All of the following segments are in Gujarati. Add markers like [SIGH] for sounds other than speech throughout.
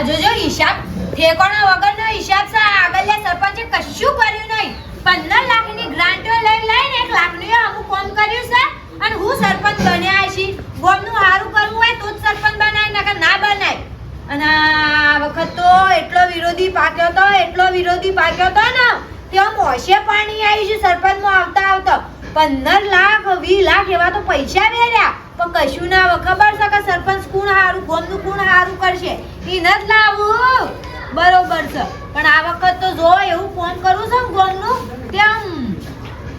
આ જોજો, હિસાબ. ઠેકોણા વગરનો હિસાબ છે આ આગળના સરપંચે કશું કર્યું નહીં. પંદર લાખની ગ્રાન્ટો લઈ લઈને એક લાખનું અમુક ફોન કર્યું છે અને હું સરપંચ બન્યા છી ગોમનું સારું કરવું હોય તો જ સરપંચ બનાય, નકર ના બનાય. અને આ વખત તો એટલો વિરોધી પાક્યો તો, એટલો વિરોધી પાક્યો તો ને ત્યાં મોશે પાણી આવી છે સરપંચમાં આવતા આવતા. પંદર લાખ વીસ લાખ એવા તો પૈસા વેર્યા. પણ કશું ના આવે ખબર છે કે સરપંચ કોણ હારું ગોમનું કોણ હારું કરશે? એ નથી લાવું બરોબર છે. પણ આ વખત તો જો એવું ફોન કરું છું ગોમનું તેમ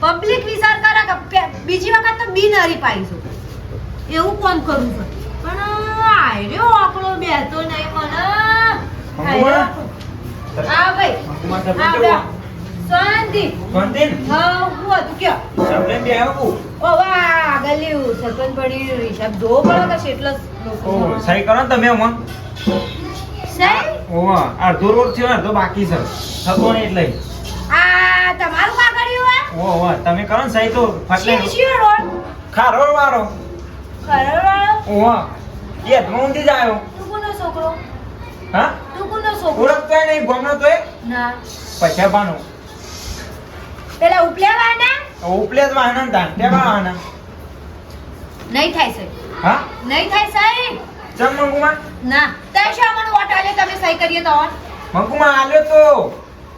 પબ્લિક વિચાર કરે કે બીજી વખત તો બિન હરીફાઈશું એવું કોમ કરું છું. પણ આયરો આકડો બેહતો નહીં મને. આ ભાઈ. આ. શાંતિ શાંતિ હા હું હતું કયો? સાંભળે બે આવું. ઓ વાહ આગળ સરપંચ પડી હિસાબ જોવો પડે કે લોકો. ઓ સહી કરો ને તમે આમાં. સહી? ઓ અડધો રોડ થયો અડધો બાકી છે. નહીં એટલે. આ તમારું હે ઓ ઓ તમે કરો ને સહી તો ફટલે. શિવ રોડ? ખારો વાળો. ખરવાળો ઓ એ ધોંધી જાય તું કોનો છોકરો? હા? તું કોનો છોકરો? ઓળખતો નહીં ગમનો તો ના. પછી પાનો પેલા ઉપલેવાના? ઉપલે જ વાહન તાન તે વાહન નહીં થાય સહી હા? નહીં થાય સહી ચમ મંગુમાં? ના. તે શા મને વોટ આલે તમે સહી કરીએ તો મંગુમાં આલ્યો તો.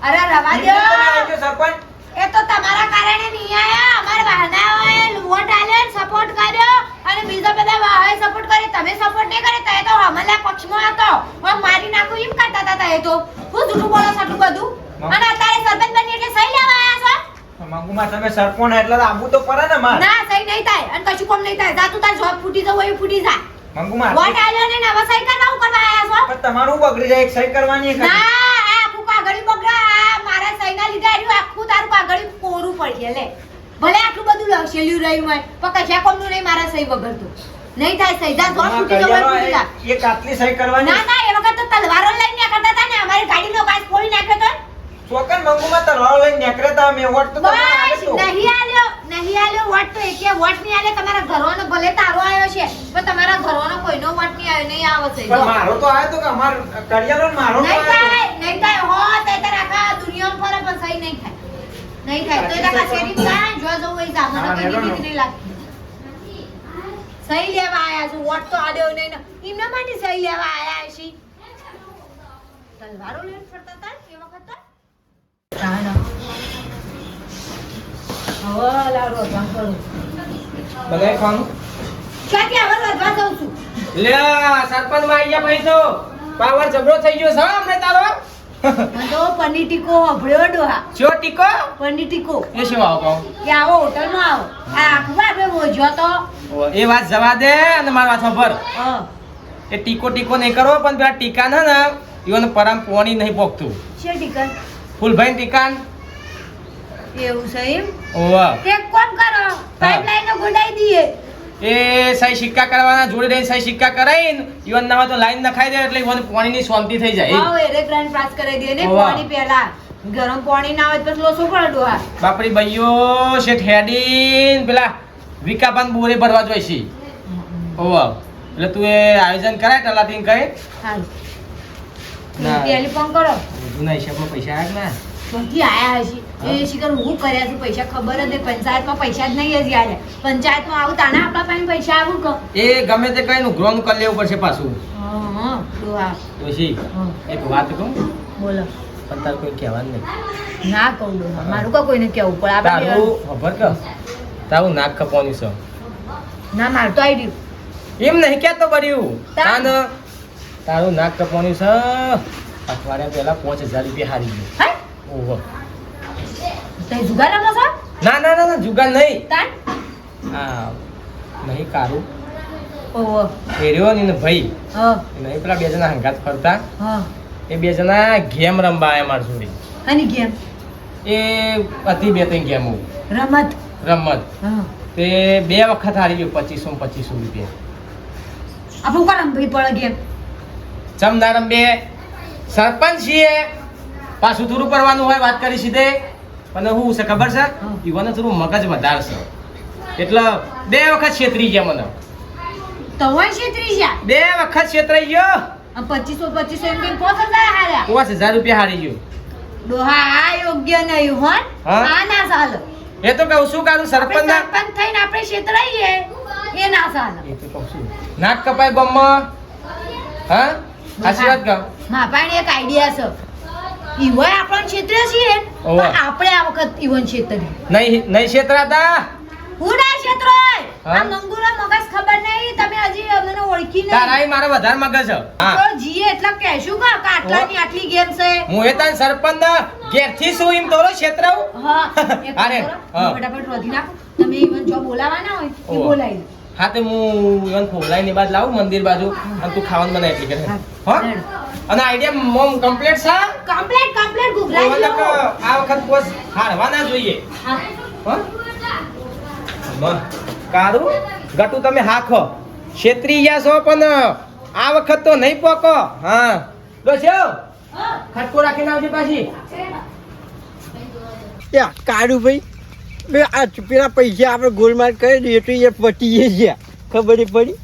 અરે રવા દો. આલ્યો સરપંચ. એ તો તમારા કારણે નહીં આયા. અમારા બહાનાઓએ વોટ આલ્યો સપોર્ટ કર્યો અને બીજા બધા વાહે સપોર્ટ કર્યો. તમે સપોર્ટ નહીં કરે તો તો હમલા પક્ષમાં હતો. હું મારી નાખું એમ કરતા હતા એ તો. હું જૂઠું બોલો છો બધું? અને અત્યારે સરપંચ બની એટલે સહી લેવા આયા છો? મંગુમાં તમે સરપંચ એટલે આવું તો પડે ને માર. ના સહી નહીં થાય. અને કશું કોમ નહીં થાય. જા તું તાર જોબ ફૂટી જવું હોય એ ફૂટી જા. મંગુમાં વોટ આલ્યો ને હવે સહી કરવા હું કરવા આયા છો? પણ તમારું બગડી જાય એક સહી કરવાની ના આ આખું કાગળી બગડા. આ મારા સહીના લીધે આર્યું આખું તારું કાગળી કોરું પડશે લે. ભલે આટલું બધું લખેલું રહ્યું હોય પણ કશા કોમનું નહીં મારા સહી વગર તો. નહીં થાય સહી. જા જોબ ફૂટી જવું ફૂટી જા. એક આટલી સહી કરવાની? ના ના એ વખત તો તલવારો લઈને નીકળતા હતા ને. અમારી ગાડીનો કાચ ફોડી નાખ્યો તો. ચોકન મંગુમાં તલવાર લઈને નીકળ્યા તા મેં વોટ તો નહીં આલ્યો નહીં આલ્યો વોટ તો એકે વોટ નહીં આલે તમારા ઘરવાનો ભલે તારો આવ્યો છે પણ તમારા ઘરવાનો કોઈનો વોટ નહીં આવ્યો નહીં આવે છે પણ મારો તો આવ્યો તો કે અમાર કડિયાલો મારો નહીં થાય નહીં થાય હો તે તાર આખા દુનિયામાં ફરે પણ સહી નહીં થાય. નહીં થાય તો એ તારા શેરી જા જો હોય જા મને કોઈ નહીં લાગતી સહી લેવા આયા છું વોટ તો આડ્યો નહીં એમના માટે સહી લેવા આયા છે તલવારો લઈને ફરતા હતા? ટીકો ટીકો પનીર ટીકો? એ આવો કે આવો મોજો તો એ વાત જવા દે અને મારા વાતમાં ભર. એ ટીકો ટીકો નહીં કરો, પણ પેલા ટીકા ના ને ઈવન પરમ પોણી નહીં પોકતું છે ટીકર ફૂલભાઈ ટીકાન? એવું છે એમ? ઓવા એક કામ કરો પાઇપલાઈન નો ગોડાઈ દઈએ. એ સાઈ સિક્કા કરવાના જોડે રહીને સાઈ સિક્કા કરાવીને ઈવન ના હોય તો લાઈન નખાઈ દે એટલે ઈવન પોણીની શાંતિ થઈ જાય. વાવ એરે ગ્રાન્ડ પાસ કરાઈ દે ને પાણી પહેલા. ગરમ પાણી ના આવે તો પછી લોસો પડે ડોહા. બાપડી ભાઈઓ શેઠ હેડીન પેલા વિકાપાન બોરે ભરવા જોઈએ છે ઓવા એટલે તું એ આયોજન કરાય તલાટીન કહે હા ના. ટેલિફોન કરો. જૂના હિસાબમાં પૈસા આવ્યા ના? નથી આયા હશે. એ શિકર હું કર્યા છું પૈસા ખબર જ નહીં. પંચાયતમાં પૈસા જ નહીં હજી આજે પંચાયતમાં આવું તાણા આપણા પાસે પૈસા આવું કહો. એ ગમે તે કઈ નું ગ્રોન કરી લેવું પડશે પાછું. ડોશી એક વાત કહું? બોલો. પણ તાર કોઈ કહેવાનું નહીં. ના કહું ડોહા મારું કા કોઈને કેવું પડે. આપણે ખબર કે તારું નાક કપવાનું છે. ના મારું તો આવી ગયું. એમ નહીં કહેતો તો તાર- તાન તારું નાક કપવાનું છે. અઠવાડિયા પહેલા પાંચ હજાર રૂપિયા હારી ગયું. ઓહો. તે જુગાર રમો છો? ના ના ના ના જુગાર નહીં. તાન? હા નહીં કારું. ઓહો. એર્યો ને ભાઈ. હા. નહીં પેલા બે જણા હંગાત ફરતા. હા. એ બે જણા ગેમ રમવા આવ્યા માર જોડે. આની ગેમ? એ હતી બે ત્રણ ગેમો. રમત? રમત. હા. તે બે વખત હારી ગયો પચીસો પચીસો રૂપિયા. આપણું કા રમવી પડે ગેમ? ચમદાર બે. સરપંચ છીએ. પાછું થોડું કરવાનું હોય વાત કરી સીધે. પણ હું છે ખબર છે? યુવાનો થોડું મગજ વધાર છે એટલે બે વખત છેતરી ગયા મને. તવાય છેતરી ગયા? બે વખત છેતરાઈ ગયો. પચીસો પચીસો એમ કઈ પોસ હજાર હાર્યા પાંચ હજાર રૂપિયા હારી ગયો. ડોહા આ યોગ્ય નહીં હોય. હા? આ ના ચાલે. એ તો કહું શું કાઢું સરપંચ સરપંચ થઈને આપણે છેતરાઈએ. એ ના ચાલે. નાક કપાય ગમમાં હા? સાચી વાત કહું. મા એક આઈડિયા છે. ઈવન આપણને ક્ષેત્ર છે પણ આપણે આ વખત ઈવન ક્ષેત્ર નહીં. નહીં છેતરાતા હું ના ક્ષેત્ર આ મંગુરો મગજ ખબર નહીં તમે હજી અમને ઓળખી નહીં. ઈ મારો વધારે મગજ છે. તો જીએ એટલે કહેશું કા આટલાની આટલી ગેમ છે. હું એ તાન સરપંચ ઘેરથી શું એમ તોરો ક્ષેત્ર હા. [LAUGHS] અરે, ફટાફટ રોધી નાખો. તમે ઈવન જો બોલાવાના હોય એ બોલાવી. હા તે હું ઈવન ખોલાઈ બાદ લાવું મંદિર બાજુ અને તું ખાવાનું બનાવી એટલી કરે હા, હા? અને આઈડિયા મોમ કમ્પ્લીટ છે? કમ્પ્લીટ કમ્પ્લીટ ઓવર આ વખત કોસ હારવાના જોઈએ. હા. હા? કારું? ગટુ તમે હાખો. છેતરી ગયા છો પણ આ વખત તો નહીં પોકો. હા. ડોસ્યો હા. ખટકો રાખીને આવજે પાછી. યા કાળુ ભાઈ. બે આ પેલા પૈસા આપણે ગોલમાલ કરી દઈએ તો એ પતી ગયા ખબર પડી?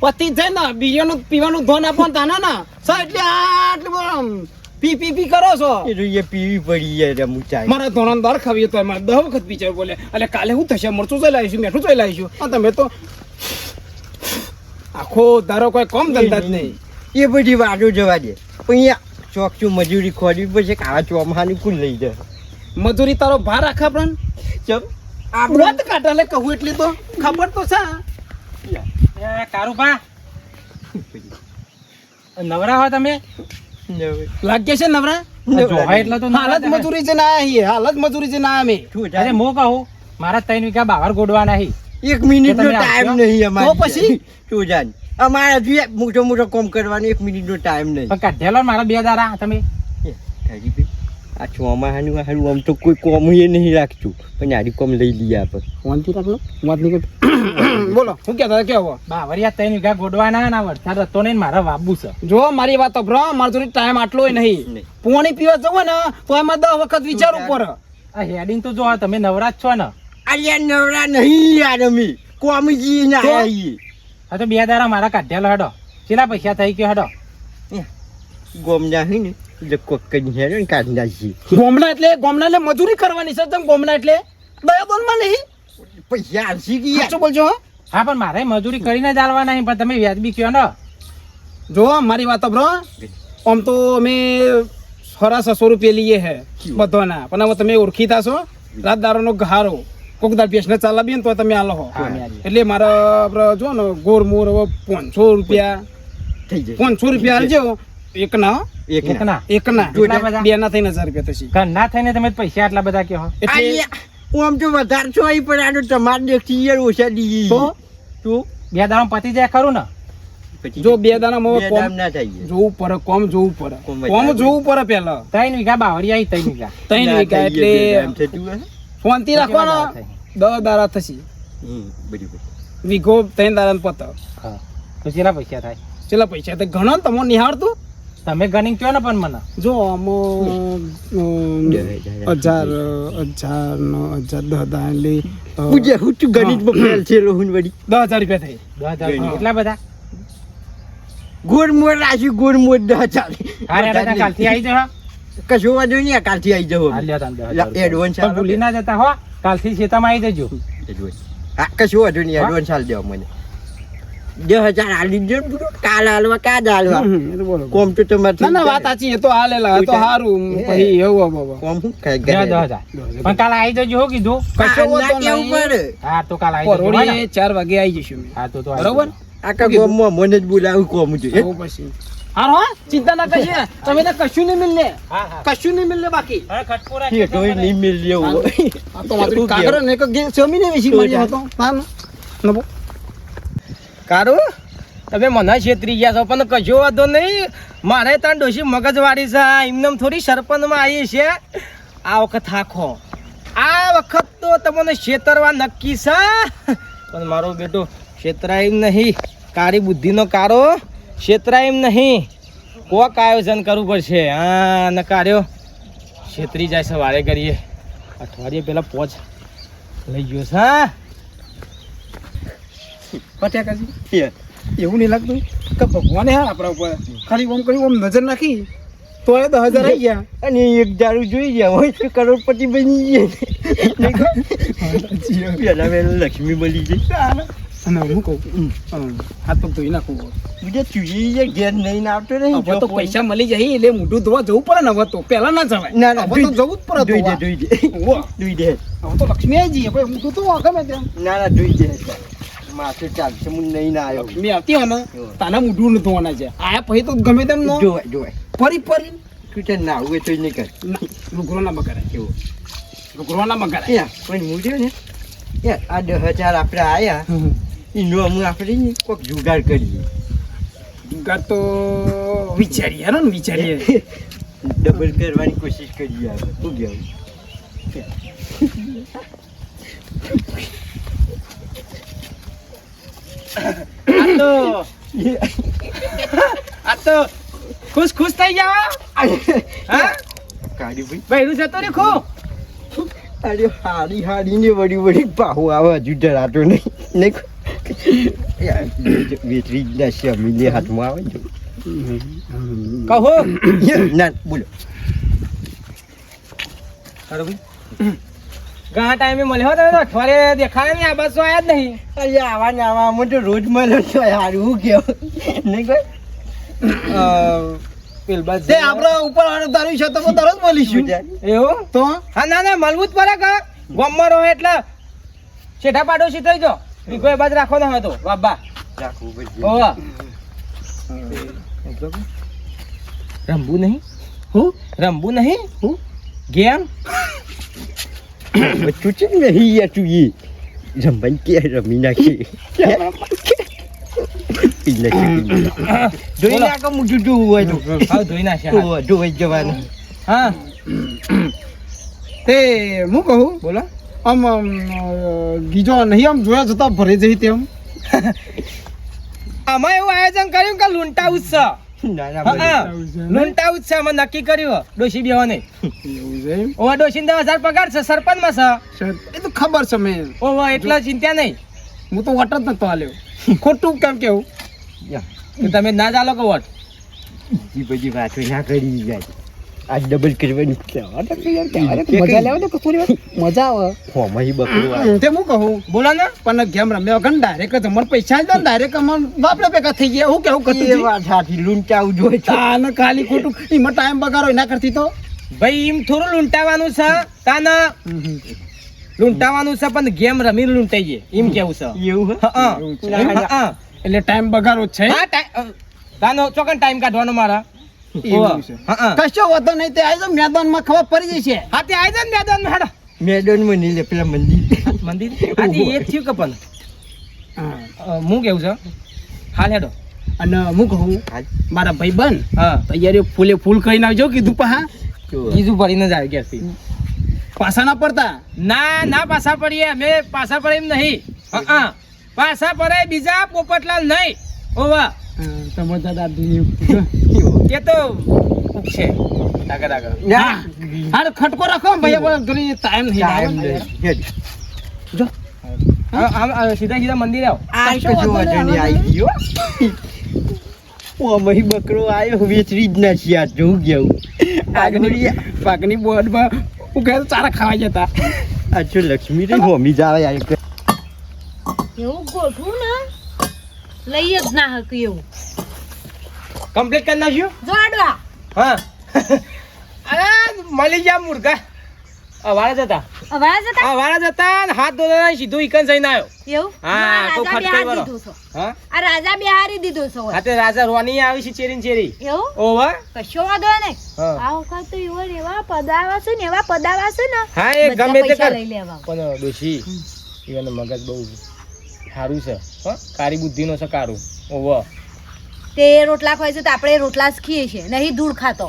પતી થઈ ને બીજાનું પીવાનું ધોન આપો ને તાના ના. સર એટલે આટલું પી પી પી કરો છો? એ પીવી પડી જાય રમું ચાય મારા ધોરણ દર ખાવી તો મારે દહ વખત પીચાર બોલે એટલે કાલે હું થશે? મરચું જોઈ લાવીશું મેઠું જોઈ લાવીશું. તમે તો આખો ધારો કોઈ કમ ધંધા જ નહીં. એ બધી વાતો જવા દે. પણ અહીંયા ચોકચું મજૂરી ખોરવી પછી કાળા ચોમાની કુલ લઈ જાય. મજૂરી તારો ભાર રાખા પણ? ચમ આપણે કાઢા લે કહું એટલી તો. ખબર તો છે. કારુભા. નવરા હોય તમે? લાગે છે નવરા? એટલે તો હાલત મજૂરી છે ના હાલત મજૂરી છે ના અમે. અરે થાય? કહું મારા ત્રણ વીઘા બહાર ગોડવાના હી. એક મિનિટ નો ટાઈમ નહીં અમારે. તો પછી? [LAUGHS] શું જાણ અમારા હજુ મોટો મોટો કોમ કરવાનો એક મિનિટ નો ટાઈમ નહીં કાઢેલો મારા બે દારા તમે. આ ચોમાહાનું હારું આમ તો કોઈ કોમ એ નહીં રાખતું પણ આરી કોમ લઈ લઈએ આપણે વાંધી રાખલો વાત નહીં બોલો શું કહેતા હતા કેવો બાવરિયા ત્રણ વીઘા ગોડવાના ના વરસાદ હતો નહીં મારા બાબુ છે જો મારી વાત અભરો મારો જોડે ટાઈમ આટલો નહીં નહીં. પોણી પીવા જવો ને તો એમાં દસ વખત વિચારવું પડે આ હેડિંગ તો જો તમે નવરા જ છો ને અલ્યા નવરા નહીં યાર અમે કોમજી ના તો? હા તો બે દારા મારા કાઢ્યા હેડો કેટલા પૈસા થઈ ગયો હેડો ગોમના હે ને એટલે કોક કાઢી ગોમડા એટલે ગોમડા એટલે મજૂરી કરવાની છે તમે ગોમડા એટલે? માં નહીં? પૈસા આલસી ગયા સાચું બોલજો હા. પણ મારે મજૂરી કરીને જ આલવાના નહીં પણ તમે વ્યાજબી કયો ને? જો મારી વાત બ્રો આમ તો અમે સોરા સસો રૂપિયા લઈએ હે બધાના. પણ હવે તમે ઓળખીતા છો રાત ઘારો. કોક દાર પેશને ચાલાવીએ ને તો તમે આલો હો. એટલે મારા જો ને ગોર મોર હવે પાંચસો રૂપિયા. થઈ જાય. પાંચસો રૂપિયા આલજો. એક થી હો. એક એક ના ના એક ના કેટલા બધા? બે ના થઈને હજાર રૂપિયા થશે ઘર થઈને તમે પૈસા આટલા બધા કયો એટલે હું આમ તો વધારે છો અહીં પણ આનો તમારે દેખથી યાર ઓછા દઈએ તો? તો? બે દાડા પતી જાય ખરું ને? જો બે દાણામાં બે કોમ- ના થાય જોવું પડે કોમ જોવું પડે. કોમ કોમ જોવું પડે પેલા ત્રણ વીઘા બાવરિયા ઈ ત્રણ વીઘા. ત્રણ વીઘા એટલે શાંતિ રાખવાનો? દસ દારા થશે. વીઘો ત્રણ દાડા પત. હા. તો કેટલા પૈસા થાય? ચેલા પૈસા તો ઘણો ને નિહાળતું? તમે ગણી કયો ને પણ મને? જો આમાં અમ, હજાર હજાર નો હજાર દસ એટલે પૂજે હું તું ગણિતમાં ફેલ છે રોહન વળી. દસ હજાર રૂપિયા થઈ. દસ હજાર ગણી. બધા? ગોળ મોર રાશી ગોળ મોર દસ ચાલે હા રે દાદા કાલથી આવી જાઓ કશું વાંધો નહીં કાલથી આવી જવો એડવાન્સ ભૂલી ના જતા હો કાલથી શેતામાં આવી જજો. હા કશું વાંધો નહીં એડવાન્સ હાલ દેવા મને. દસ હજાર હાલી દો. કાલ હાલવા. બરોબર. કોમ તો તમારે ના ના વાત સાચી એ તો હાલેલા તો સારું પછી એવું બાબા. કોમ શું કાંઈ ગયા? દસ હજાર પણ કાલે આવી જજો હો કીધું. કશો કેવું પડે. હા તો કાલે આવી જજો હો. ચાર વાગે આવી જશું. હા તો તો બરોબર. આખા ગામમાં મને જ બોલાવું કોમ છે. પછી. હાર હો? ચિંતા ના કરશો તમે તો કશું નહીં મિલને. હા હા. કશું નહીં મિલને બાકી. રાખીએ તો નહીં મિલ જેવું આ તો માત્ર શું ને કે ગે- જમીને વેચી શું મારી હતો. ના નબો. કારું? તમે મને છેતરી ગયા છો, પણ કશો વાંધો નહીં. મારે ત્યાં ડોશી મગજવાળી છે. એમને થોડી સરપંચમાં આવી છે. આ વખત હાખો આ વખત તો તમને છેતરવા નક્કી છે. પણ મારો બેટો, છેતરાય નહીં. કારી બુદ્ધિનો કારો, છેતરાય નહીં. કોક આયોજન કરવું પડશે. હા ન કાર્યો છેતરી જાય છે, વારે કરીએ અઠવાડિયે પહેલાં પોચ લઈ ગયો છે, હા. પટ્યા કાજી એવું નહીં લાગતું કે ભગવાને હા આપણા ઉપર ખાલી ઓમ કરી ઓમ નજર નાખી તો એ દસ હજાર આવી ગયા. અને એક દારૂ જોઈ ગયા હોય તો કરોડપતિ બની ગયા. પેલા લક્ષ્મી મળી ગઈ. અને હું કહું હાથ પગ ધોઈ નાખું. બીજા જે ઘેર નહીં આવતો નહીં હવે તો પૈસા મળી જાય એટલે મોઢું ધોવા જવું પડે ને હવે તો. પહેલા ના જવાય. ના ના હવે તો જવું જ પડે ધોઈ દે. ધોઈ દે. ધોઈ દે. હવે તો લક્ષ્મી આવી જઈએ મોઢું તો ગમે ત્યાં. ના ના ધોઈ દે. માથે ચાલશે હું નહીં ના આવ્યો. મેં આવતી હોય ને તાના મૂઢું ન ધોવાના છે. આયા પછી તો ગમે તેમ નો. જોવાય જોવાય ફરી ફરી. તું તે ના હોય તો નહીં કર. લુગરો ના બગાડે. કેવો લુગરો ના બગાડે. પણ હું ને? યાર આ દસ હજાર આપણે આવ્યા એનો અમે આપણે કોઈક જુગાડ કરીએ. જુગાડ તો વિચારીએ હેરો ને વિચારીએ. [LAUGHS] ડબલ કરવાની કોશિશ કરીએ આપણે. શું કહેવાય [LAUGHS] તો [LAUGHS] આ તો ખુશ ખુશ થઈ જાવ હા? કાઢી ભાઈ. બૈરું જતો રે ખો અરે હાડી હાડી ને વળી વળી પાહુ આવે હજુ ડરાતો નહીં. નહીં વેતરી ના શમીને હાથમાં આવે ને. કહો. ના બોલો. ઘણા ટાઈમે મળ્યો તમે તો અઠવાડિયે દેખાય નહીં આ બસો આયા જ નહીં. અરે આવા ને આવા હું તો રોજ મળ્યો છું યાર હું કેવું? નહીં કોઈ? તે આપણે ઉપર વાળું તારું છે તો તરત બોલીશું. એવું? તો? હા ના ના મળવું જ પડે કે ગમમાં રહો એટલે શેઠા પાડોશી થઈ જો. બીજો બાજ રાખો ના હોય તો. બાબા રાખવું પડશે. રમવું નહીં? હું રમવું નહીં? હું? ગેમ? ને નહીં તું એ રમવાની કે રમી નાખી નાખી નાખી. જોઈ નાખો મોઢું જોવું હોય તો હા હાથ. ઓવા, ધોવાઈ જવાનું હા તે હું કહું બોલો આમ ગીજો નહીં આમ જોયા જતા ભરે જઈ તેમ આમાં એવું આયોજન કર્યું કે લૂંટા હા, હા. ઉત્સવ. લૂંટા ઉત્સવ અમે નક્કી કર્યું ડોશી છે એમ? ઓવા ડોશી દસ હજાર પગાર છે સરપંચમાં છે એ તો ખબર છે મેં. ઓવા એટલા ચિંતા નહીં. હું તો વટ જ નતો આલ્યો. ખોટું કેમ કેવું? તમે ના ચાલો કે વોટ? એ બધી વાતો ના કરી જાય. આ ડબલ કરવાની મજા લેવા તો કસૂરી મજા આવે. હોમાં બકરું તે હું કહું? બોલા ને પણ ગેમ રમ્યા વગર ડાયરેક્ટ જ પૈસા જ ડાયરેક્ટ અમને બાપરે ભેગા થઈ ગયા. હું કેવું એ કતું વાત સાચી લૂંટાવું જોઈએ. ખાલી ખોટું. એમાં ટાઈમ બગાડો એના કરતી તો? ભાઈ એમ થોડું લૂંટાવાનું છે તાના. લૂંટાવાનું છે પણ ગેમ રમી લૂંટાઈ જાય એમ કેવું છે? એવું હા. એટલે ટાઈમ બગાડો છે. હા, ટાઈમ તાનો ચોકન ટાઈમ કાઢવાનો મારા. કશો વાંધો નહીં તે આવી મેદાનમાં ખબર પડી જશે. હા, તે જાય મેદાન હેડો. મેદાનમાં નહીં લે પેલા મંદિર. મંદિર? આથી એક થયું કે પણ? હા. કેવું છે? હાલ હેડો. અને હું કહું મારા ભાઈ બન હા. તૈયારી ફૂલે ફૂલ કરીને આવજો કીધું પા હા. બીજું ભરીને જ આવી ગયા પાછા ના પડતા? ના ના પાછા પડીએ. અમે પાછા પડે એમ નહીં. હા, હા. પાછા પડે બીજા પોપટલાલ નહીં. ઓવા. તમારે દાદા એ તો છે. આગળ આગળ. હા. ખટકો રાખો ભાઈ થોડી ટાઈમ. હા, આમ, આ સીધા સીધા મંદિર આવો. આ નહીં, નહીં, આવી ગયો. ઓ ઈ બકરો આવ્યો વેચરી જ નથી આ જોઉં ગયું. પાકની પાકની બોર્ડમાં હું કહે ચારા ખાવા જતા. અચ્છો લક્ષ્મી રે હોમી જ આવે એવું ગોઠવું ને? લઈ જ ના હક એવું. કમ્પ્લીટ કરી નાખ્યું? જોડવા હા. અરે મળી ગયા મુર્ગા અવાળા જતા અવાજ હતા. અવાળા જતા ને હાથ ધોતા સીધું ઈકન જઈને આવ્યો. એવું? હા, તો રાજા ખટકો બિહારી વાળો. દીધો છો. હા? આ રાજા બિહારી દીધો છો હા તે રાજા રોની આવી છે ચેરી ચેરી. એવું? ઓવા કશો વાંધો નહીં. આ વખત તો એવો એવા પદાવા છે ને એવા પદાવા છે ને હા એ ગમે તે કર. પણ ડોશી એને મગજ બહુ સારું છે. હો કારી બુદ્ધિનો છે કારું. ઓવો તે રોટલા ખાય છે તો આપણે રોટલા જ ખીએ છીએ નહીં ધૂળ ખાતો.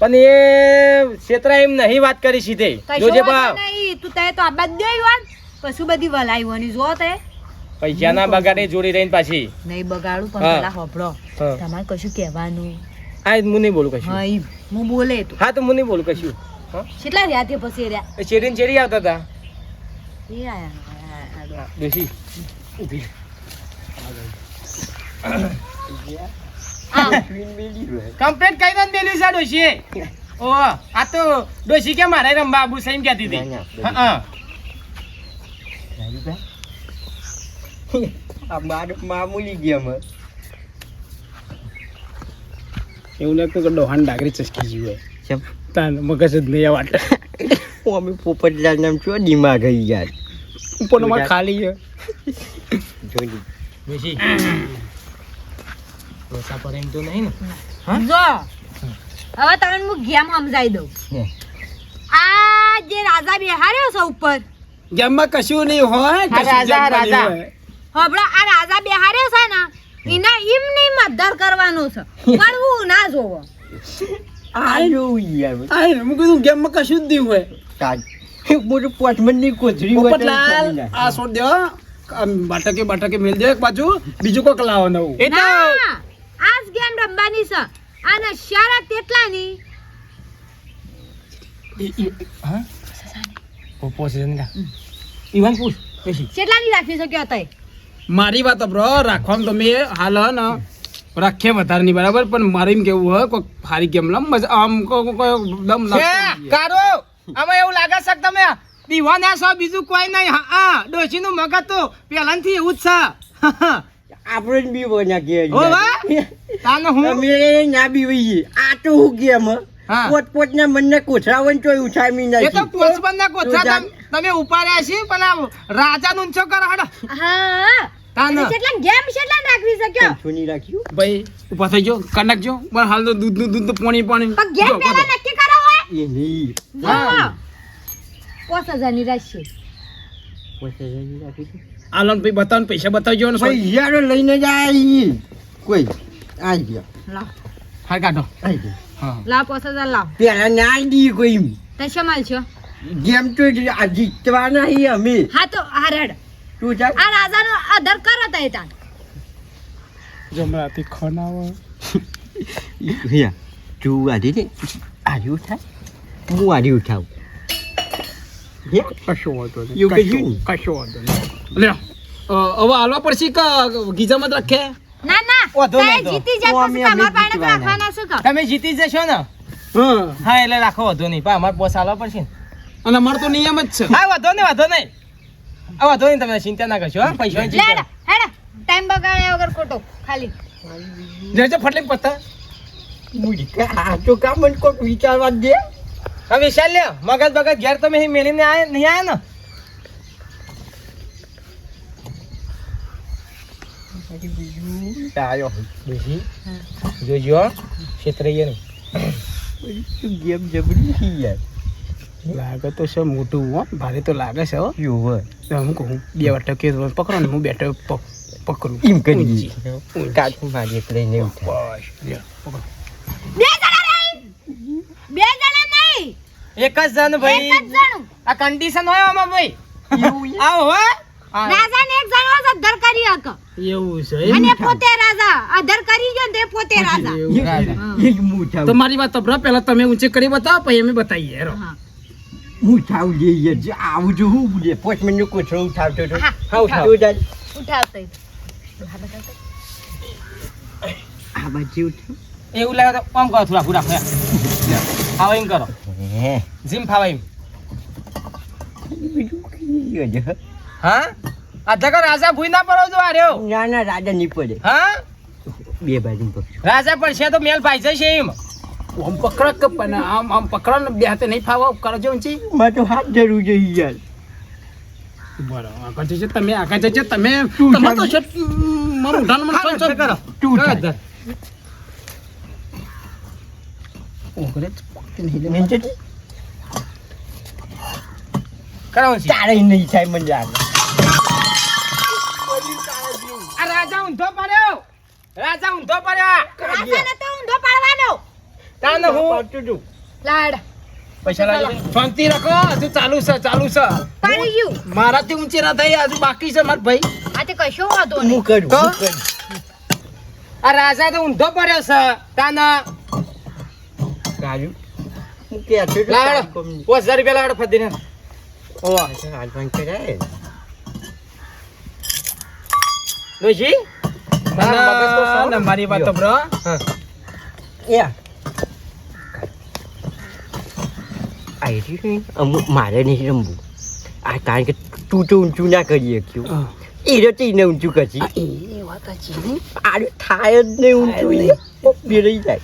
પણ એ ક્ષેત્રા એમ નહીં વાત કરી સીધે. જોજે નહીં તું તે તો આ બધે વાત પશુ બધી વલાઈવાની જો તે. પૈસા. ના બગાડે જોડી રહીને પાછી. નહીં બગાડું પણ. પેલા હોભળો. તમારે કશું કહેવાનું? હા હું નહીં બોલું કશું. હા હું બોલે તું. હા તો હું નહીં બોલું કશું. કેટલા રહ્યા તે પછી રહ્યા? એ ચેરી ને ચેરી આવતા હતા એ આયા. ડોશી ઊભી રહે. [COUGHS] કમ્પ્લેટ કઈ દન મેલ્યું છે ડોશી. [LAUGHS] ઓ આ તો ડોશી કે મારે રંબા આબુ સઈમ એમ કહેતી હતી. હા, હા. આ મારું મામૂલી ગયા મે એવું લાગતું કે ડોહાન ડાગરી ચસકી જીવે ચમ. તાન મગજ જ નહીં વાટ અમે પોપટલાલ નામ છો દિમાગ આવી ગયા. ઉપર ખાલી છે. જોઈ ડોશી. [COUGHS] ડોસા પર એમ તો નહીં ને. જો. હવે તમને હું ગેમ સમજાવી દઉં. આ જે રાજા બેહાર્યો છે ઉપર. ગેમમાં કશું નહીં હોય રાજા, રાજા. હોય. આ રાજા બેહાર્યો છે ને એના એમ નહીં મદ્દર કરવાનું છે. પણ હું ના જોવો. આ યાર. આ હું કીધું ગેમમાં કશું જ નહીં હોય. તાજ. મોટું પોચમનની કોથળી પોપટલાલ આ છોડ દો આમ બાટકે બાટકે મેલ દે એક બાજુ બીજું કોક લાવો નવું એ તો ના. આ જ ગેમ રમવાની છે. અને શરત તેટલાની ઈવન પૂછ કેટલાની રાખી શક્યો હતા મારી વાત બ્રો રાખવામાં તમે હાલ ને રાખીએ વધારે નહીં બરાબર? પણ મારે એમ કેવું હોય કોઈ સારી ગેમ લમ મજા આમ દમ કારો આમાં એવું લાગે છે તમે દીવાના છો બીજું કોઈ નહીં. હા હા ડોશી નું મગજ તો પહેલાથી એવું જ છે. [LAUGHS] આપણે જ બી બન્યા કે ઓ તાને હું? અમે ના બી વઈએ આ તો હું ગેમ હે. હા. પોત પોતના મનને કોથળાવન મી ના એ તો નાખી. ના કોથળા તું. તમ- ઉપાડ્યા છે પણ આ રાજાનું છો કરો હડો. હા. તાને કેટલા ગેમ કેટલા રાખવી શક્યો છોની રાખ્યું. ભાઈ ઊભા થઈ જાઓ કનક જો. પણ હાલ તો દૂધનું દૂધ પાણી પાણી. પણ ગેમ પેલા નક્કી કરો હોય એ નહીં. પાંચ હજારની રાખશે પોતે જઈને રાખીશું. હાલો ને ભાઈ બતાવો પૈસા બતાવજો ને ભાઈ યારો લઈને જાય કોઈ આઈ ગયો. લાવ. હાલ કાઢો. આઈ ગયો. હા. લાવ પોસા જા લાવ. પેલા ના દી કોઈ તે શમાલ છો? ગેમ તો આ જીતવાના હી અમે. હા તો આ રેડ. તું જા. આ રાજાનો આદર કરો તઈ તાન. જમરાતી ખોનાવો યા તું આડી ને આડી ઉઠાય હું આડી ઉઠાવું? હે કશો વાંધો નહીં એવું કશો- નહીં. કશો વાંધો નહીં અ, હવે હાલવા પડશે કે ગીજામાં જ રાખે ના ના વાંધો તઈ નહીં તો. જીતી અમે તમારા. રાખવાના શું કહો તમે જીતી જશો ને હા એટલે રાખો વાંધો નહીં પણ અમારે પોસ હાલવા પડશે અને અમારે તો નિયમ જ છે હા વાંધો નહીં વાંધો નહીં આ વાંધો નહીં તમે ચિંતા ના કરશો હા પૈસા લે ચિંતા હેડા ટાઈમ બગાડ્યા વગર ખોટો ખાલી જજો ફટલી પત્તા મૂર્ખા, આ તો કામ કોક વિચારવા દે હા વિશાલ લે મગજ બગજ ઘેર તમે અહીં મેલીને આયા નહીં આયા ને? આયો. ડોશી જોજો ક્ષેત્રઈએ નહીં. ગેમ જબરી યાર? લાગે તો છે મોટું હો. ભારે તો લાગે છે હો. હોય. હું કહું બે વાટો કે પકડો ને હું બેઠો પ- પકડું. એમ કરી. કાચું મારી બસ. પકડો. બે જણા બે જણા નહીં એક જ જણ ભાઈ. એક જ જણું. આ કન્ડિશન હોય આમાં ભાઈ. આવો હો. રાજાને એક જણો જ અધર કરી હક. એવું છે અને પોતે રાજા. અધર કરી ગયો ને તે પોતે રાજા. તો મારી વાત તબરા પહેલા તમે ઊંચે કરી બતાવો પછી અમે બતાવીએ હેરો. હા. લઈએ જે આવું જો હું બોલે. પોચ મિનિટ કોથળો ઉઠાવતો હતો હા, હા ઉઠાવ. તું ઉઠાવતો આ બાજુ ઉઠ એવું લાગે તો કામ કરો થોડા પૂરા ફેર એમ કરો. હે. જીમ ફાવા એમ. બીજું કઈ હજુ? હા? આ જગર રાજા ભૂઈ ના પડો જો આર્યો ના ના રાજા નહીં પડે. હા? બે બાજુ પકડ રાજા પડશે તો મેલ ભાઈ જશે એમ. આમ પકડો કે પણ આમ આમ પકડો ને બે હાથે નહીં ફાવો કરજો ઊંચી મારે તો હાથ જરૂર છે યાર. બરાબર આગળ જજો તમે આગળ જજો તમે. તમે તો છે મારું ઉઠાણ મને છો- છો- કરો. તું. ધર. ઓગરે નહીં લે. નહીં જતી? કરો છે? તારે નહીં થાય મને યાર આ રાજા ઊંધો પડ્યો. રાજા ઊંધો પડ્યો. રાજાને તો ઊંધો પાડવાનો. તાને હું? પાડતું છું લાડ. પૈસા લાવી શાંતિ રાખો. હજુ ચાલુ છે ચાલુ છે. પાડી ગયું. મારાથી ઊંચી ના થઈ હજુ બાકી છે માર ભાઈ. આ તે કશો વાંધો હું નહીં. કરું તો? હું કરું. આ રાજા તો ઊંધો પડ્યો છે. તાના કાજુ હું તો લાડો. કોમ નહીં. ને, રમવું આ કારણ કે તું તો ઊંચું ના કરી શક્યું એ રચીને ઊંચું કરશી થાય જ નહીં ઊંચું એ રહી જાય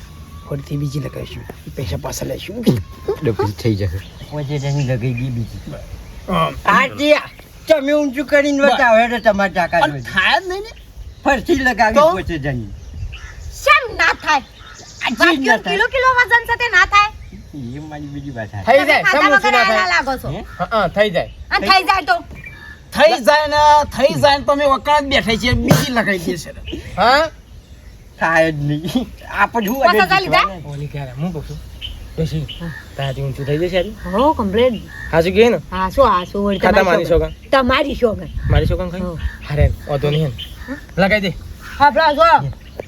ફરીથી બીજી લગાવીશું પૈસા પાછા લઈશું ડબલ થઈ જશે ગઈ બીજી જે તમે ઊંચું કરીને બતાવો એટલે તમારે ટાકા હોય. થાય જ નહીં ને? ફરતી? લગાવી પોચે જણી શેમ ના થાય? કિલો કિલો વજન સાથે ના થાય? એ મારી બીજી વાત થઈ જાય સમ ઓછું ના થાય. લાગો છો. હા, હા, થઈ જાય. અને થઈ જાય તો. થઈ જાય ને થઈ જાય ને તો અમે વકાત બેઠા છે બીજી લગાવી દેશે હા? થાય જ નહીં. આ પછી? ઓલી ક્યારે? હું કહું છું? તારાથી ઊંચું થઈ જશે? હો કમ્પ્લેટ હાસુ કે ને? હાસુ હાસુ હા વળી ખાતા મારી તમારી છોકરા તમારી શોગન. મારી છોકરા ખાઈ? હારે વાંધો નહીં લગાઈ દે. આપડા જો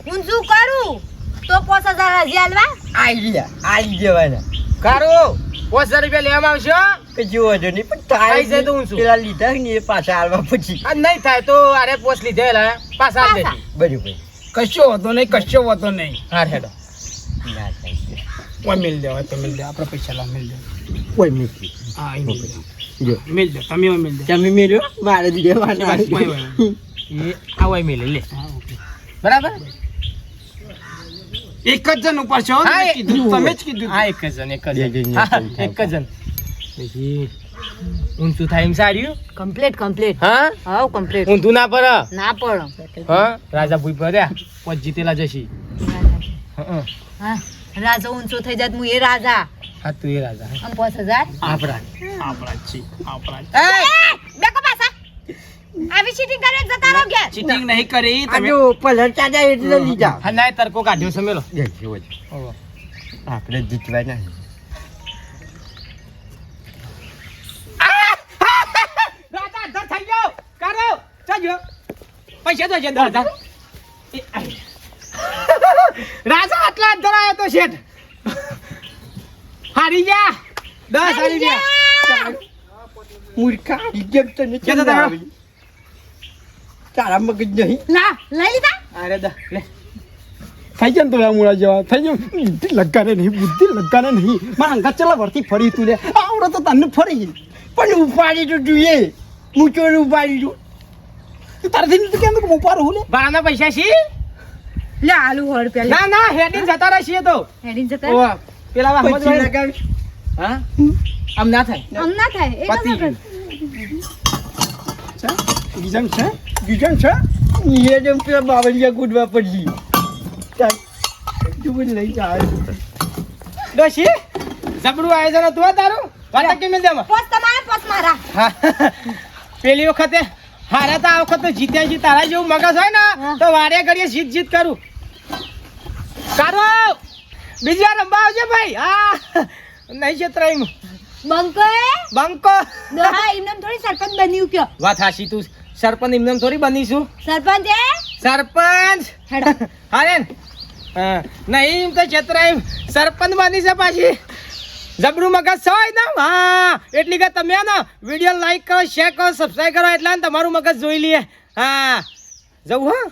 હું શું કરું? તો પોસ હજાર હજી હાલવા આઈ ગયા આઈ જવાના. કારો પાંચ હજાર રૂપિયા લેવામાં આવશો કે કશી જો નહીં, પણ થાય છે જાય તો. ઊંચું. પેલા લીધા ને પાછા આલવા પછી. આ નહીં થાય તો અરે પોસ લીધેલા પાછા આલ. દેજે. બરોબર. કશો વાંધો નહીં કશો વાંધો નહીં. હા હેડો. ના. ઓય મિલ દે હોય તો મિલ દે આપણે પૈસા લા મિલ દે. કોઈ મિલ હા અહીં મિલ દે. જો. મિલ દે તમે ઓય મિલ દે. તમે મેળ્યો મારે જ મારે ઓય, ઓય, ઓય. એ આવાય મેલે લે. બરાબર? એક જ જણ ઉપર છો? તમે એ- જ કીધું. હા એક જ જણ એક જ જણ. એક જ જણ. પછી ઊંચું થાય એમ સાડ્યું કમ્પ્લીટ કમ્પ્લીટ હા? હા કમ્પ્લીટ ઊંધું ના પર ના પડો. હા રાજા ભૂઈ પડ્યા પછી જીતેલા જશી. હા. હા. રાજા ઊંચો થઈ જાત હું એ રાજા. હા તું એ રાજા આમ પાંચ હજાર? આપણા. આપણા છે આપણા એ બેકો પાસા આવી ચીટિંગ કરે જતા રહો ઘેર. ચીટિંગ નહીં કરી તમે જો પલળતા જાય એટલે લીધા હા ના તરકો કાઢ્યો છે મેલો. જે જો, જો. ઓહો. આપણે જીતવાના રાજા અંધર થઈ ગયો. કરો. ચાલ્યો પૈસા તો છે આઈ. [LAUGHS] રાજા આટલા અંધર આવ્યો તો શેઠ. હારી ગયા. દસ હારી ગયા. મૂર્ખા હારી ગયા તો તમે? તારા? મગજ નહીં? ના લઈ લીધા? અરે દા લે. થઈ જાય ને તો મૂળા જેવા? થઈ જાય બુદ્ધિ લગાડે નહીં બુદ્ધિ લગાડે નહીં. મારા અંગા ચલા વરથી ફરી તું લે. આવડે તો તને ફરી. પણ ઉપાડી તો જોઈએ. હું ચોર ઉપાડી તું. તારાથી કેમ ઉપાડું લે. બારાના પૈસા છી લે આલુ સો પેલા. ના ના હેડીને જતા રહીએ તો. હેડીને જતા ઓ પેલા વાહ પછી મત હા? આમ ના થાય. આમ ના થાય એ પતી. ના. બીજામ છે? ગીજન છે? એ જેમ પેલા બાવળિયા ગુડવા ચાલ. તું લઈ જા. ડોશી જબડું આયોજન હતું તારું? વાતા કેમ દે પોસ તમારા પોસ મારા. હા. પેલી વખતે હારે તો આ વખત તો જીત્યા જી તારા જેવું મગજ હોય ને તો વારે ઘડીએ જીત જીત કરું. કારો બીજી વાર રમવા આવજે ભાઈ. હા. નહીં છેતરાઈ બંકો એ? બંકો. હા એમને થોડી સરપંચ બન્યું કયો. વાત હાશી તું. સરપંચ એમને થોડી બનીશું સરપંચ એ? સરપંચ. હા નહીં એમ તો છેતરાય સરપંચ બની છે પાછી. જબરું મગજ છો ને? હા. એટલી કે તમે ને વીડિયો લાઈક કરો શેર કરો સબસ્ક્રાઈબ કરો એટલે તમારું મગજ જોઈ લઈએ હા. જવું હા.